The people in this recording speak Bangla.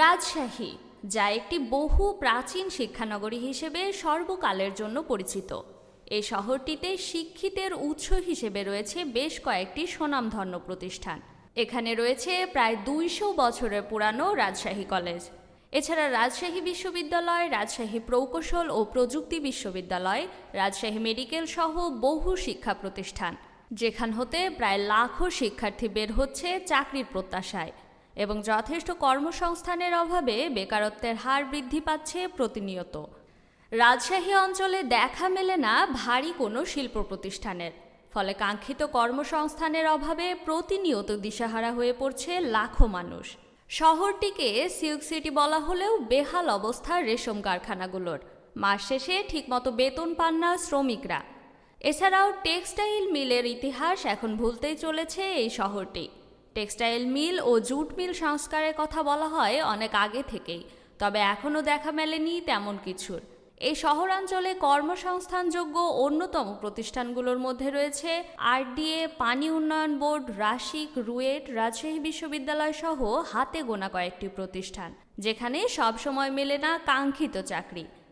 রাজশাহী, যা একটি বহু প্রাচীন শিক্ষানগরী হিসেবে সর্বকালের জন্য পরিচিত। এই শহরটিতে শিক্ষিতের উৎস হিসেবে রয়েছে বেশ কয়েকটি স্বনামধন্য প্রতিষ্ঠান। এখানে রয়েছে প্রায় দুইশো বছরের পুরানো রাজশাহী কলেজ। এছাড়া রাজশাহী বিশ্ববিদ্যালয়, রাজশাহী প্রকৌশল ও প্রযুক্তি বিশ্ববিদ্যালয়, রাজশাহী মেডিকেল সহ বহু শিক্ষা প্রতিষ্ঠান। যেখান হতে প্রায় লাখো শিক্ষার্থী বের হচ্ছে চাকরির প্রত্যাশায়। এবং যথেষ্ট কর্মসংস্থানের অভাবে বেকারত্বের হার বৃদ্ধি পাচ্ছে প্রতিনিয়ত। রাজশাহী অঞ্চলে দেখা মেলে না ভারী কোনো শিল্প প্রতিষ্ঠানের। ফলে কাঙ্ক্ষিত কর্মসংস্থানের অভাবে প্রতিনিয়ত দিশাহারা হয়ে পড়ছে লাখো মানুষ। শহরটিকে সিল্ক সিটি বলা হলেও বেহাল অবস্থা রেশম কারখানাগুলোর। মাস শেষে ঠিকমতো বেতন পান না শ্রমিকরা। এছাড়াও টেক্সটাইল মিলের ইতিহাস এখন ভুলতেই চলেছে এই শহরটি। টেক্সটাইল মিল ও জুট মিল সংস্কারের কথা বলা হয় অনেক আগে থেকেই, তবে এখনও দেখা মেলেনি তেমন কিছুর। এই শহরাঞ্চলে কর্মসংস্থানযোগ্য অন্যতম প্রতিষ্ঠানগুলোর মধ্যে রয়েছে আরডিএ, পানি উন্নয়ন বোর্ড, রাশিক, রুয়েট, রাজশাহী বিশ্ববিদ্যালয় সহ হাতে গোনা কয়েকটি প্রতিষ্ঠান, যেখানে সবসময় মেলে না কাঙ্ক্ষিত চাকরি।